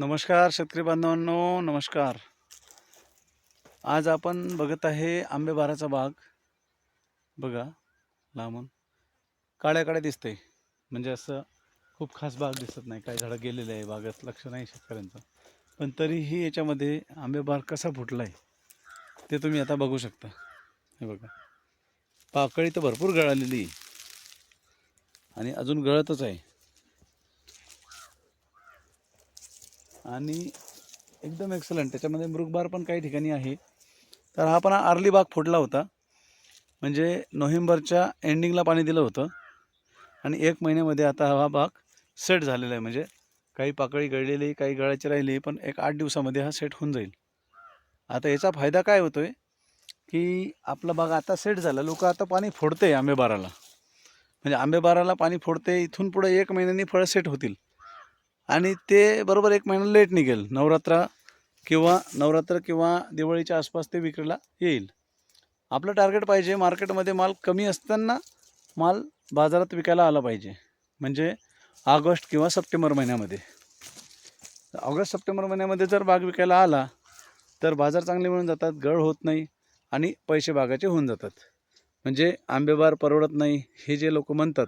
नमस्कार शेतकरी बांधवांनो नमस्कार. आज आपण बघत आहे आंबेबाराचा बाग. बघा लांबून. काळ्या काळ्या दिसते म्हणजे असं खूप खास बाग दिसत नाही. काही झाडं गेलेले आहे बागात लक्ष नाही शेतकऱ्यांचं. पण तरीही याच्यामध्ये आंबेबार कसा फुटला आहे ते तुम्ही आता बघू शकता. हे बघा. पाकळी तर भरपूर गळालेली आहे. आणि अजून गळतच आहे. आणि एकदम एक्सलंट त्याच्यामध्ये मृगबार पण काही ठिकाणी आहे. तर हा पण अर्ली बाग फुटला होता. म्हणजे नोव्हेंबरच्या एंडिंगला पाणी दिलं होतं. आणि एक महिन्यामध्ये आता हा बाग सेट झालेला आहे. म्हणजे काही पाकळी गळलेली काही गळायची राहिली पण एक आठ दिवसामध्ये हा सेट होऊन जाईल. आता याचा फायदा काय होतो आहे की आपला बाग आता सेट झाला. लोक आता पाणी फोडते आंबेबाराला. म्हणजे आंबेबाराला पाणी फोडते इथून पुढे एक महिन्यानी फळं सेट होतील. आणि ते बरोबर एक महिना लेट निघेल. नवरात्र किंवा नवरात्र किंवा दिवाळीच्या आसपास ते विक्रीला येईल. आपलं टार्गेट पाहिजे मार्केटमध्ये माल कमी असताना माल बाजारात विकायला आला पाहिजे. म्हणजे ऑगस्ट किंवा सप्टेंबर महिन्यामध्ये. ऑगस्ट सप्टेंबर महिन्यामध्ये जर बाग विकायला आला तर बाजार चांगले मिळून जातात गळ होत नाही आणि पैसे बागाचे होऊन जातात. म्हणजे आंबेबार परवडत नाही हे जे लोक म्हणतात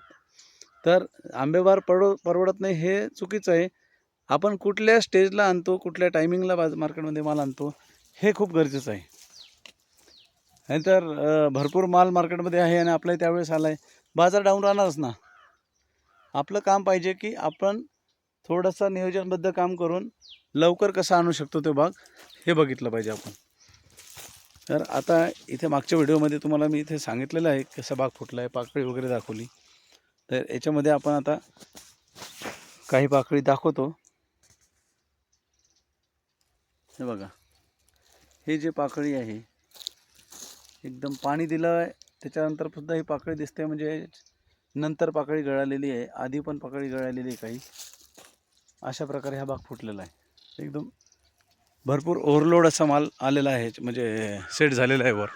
तर आंबेबार परव परवडत नाही हे चुकीचं आहे. आपण कुठल्या स्टेजला आणतो कुठल्या टायमिंगला बाज मार्केटमध्ये माल आणतो हे खूप गरजेचं आहे. नाहीतर भरपूर माल मार्केटमध्ये आहे आणि आपलाही त्यावेळेस आला आहे बाजार डाऊन राहणारच ना. आपलं काम पाहिजे की आपण थोडंसं नियोजनबद्ध काम करून लवकर कसं आणू शकतो ते बाग हे बघितलं पाहिजे आपण. तर आता इथे मागच्या व्हिडिओमध्ये तुम्हाला मी इथे सांगितलेलं आहे कसा बाग फुटला आहे पाकळी वगैरे दाखवली. तर याच्यामध्ये आपण आता काही पाकळी दाखवतो. हे बघा. हे जे पाकळी आहे एकदम पाणी दिलं आहे त्याच्यानंतर सुद्धा ही पाकळी दिसते म्हणजे नंतर पाकळी गळालेली आहे. आधी पण पाकळी गळालेली आहे काही. अशा प्रकारे हा भाग फुटलेला आहे. एकदम भरपूर ओव्हरलोड असा माल आलेला आहे म्हणजे सेट झालेला आहे वर.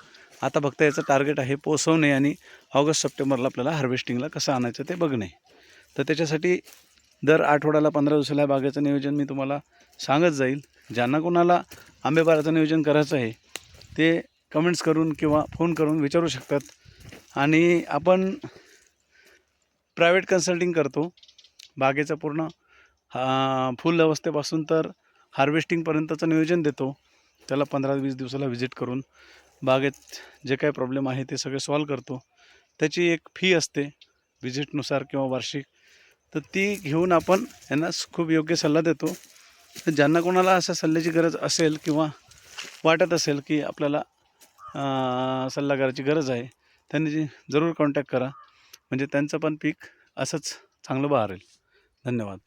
आता फक्त याचं टार्गेट आहे पोचवणे आणि ऑगस्ट सप्टेंबरला आपल्याला हार्वेस्टिंगला कसं आणायचं ते बघणे. तर त्याच्यासाठी दर आठवड्याला पंधरा दिवसाला या बागेचं नियोजन मी तुम्हाला सांगत जाईल. ज्यांना कोणाला आंबेबाराचं नियोजन करायचं आहे ते कमेंट्स करून किंवा फोन करून विचारू शकतात. आणि आपण प्रायव्हेट कन्सल्टिंग करतो. बागेचं पूर्ण हा फुल अवस्थेपासून तर हार्वेस्टिंगपर्यंतचं नियोजन देतो. त्याला पंधरा वीस दिवसाला व्हिजिट करून बागेत जे काही प्रॉब्लेम आहे ते सगळे सॉल्व करतो. त्याची एक फी असते व्हिजिटनुसार किंवा वार्षिक. तर ती घेऊन आपण यांना खूप योग्य सल्ला देतो. तर ज्यांना कोणाला अशा सल्ल्याची गरज असेल किंवा वाटत असेल की आपल्याला सल्लागाराची गरज आहे त्यांनी जी जरूर कॉन्टॅक्ट करा. म्हणजे त्यांचं पण पीक असंच चांगलं बहारेल. धन्यवाद.